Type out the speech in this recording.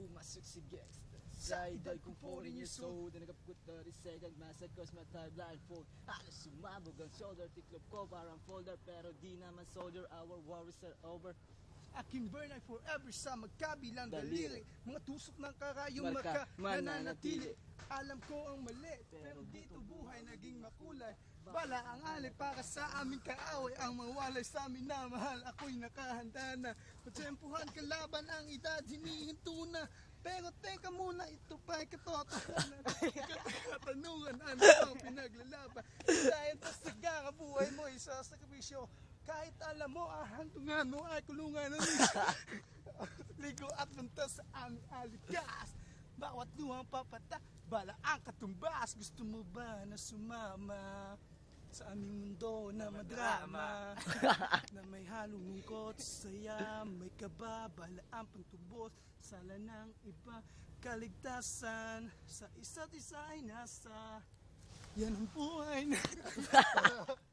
pumasok si gangsta Sa edad kong 14 years old Na nagkapukot 30 second Massage cause my time blindfold Halos sumabog ang shoulder Tiklop ko parang folder Pero di naman soldier Our worries are over Aking burn ay forever sa magkabilang daliri Mga tusok ng karayong Marka, maka mananatili. Alam ko ang mali Pero dito buhay naging makulay. Bala ang alay para sa aming kaaway Ang mawalay. Sa amin na mahal Ako'y nakahanda na. Matsempuhan kalaban ang edad Hinihinto na. Pero teka muna, ito pa'y katotohanan. Katanungan, ano ang pinaglalaban? Dahil sa sigara, buhay mo isa sa kabisyo Kahit alam mo, ang hantungan mo ay kulungan ng Ligo at punta sa aming alikas Bawat luwang papata, bala ang katumbas. Gusto mo ba na sumama sa aming mundo na madrama. Na may halong lungkot, saya, may kaba Bala ang pantubos, sala ng iba Kaligtasan. Sa isa't isa ay nasa yan ang buhay na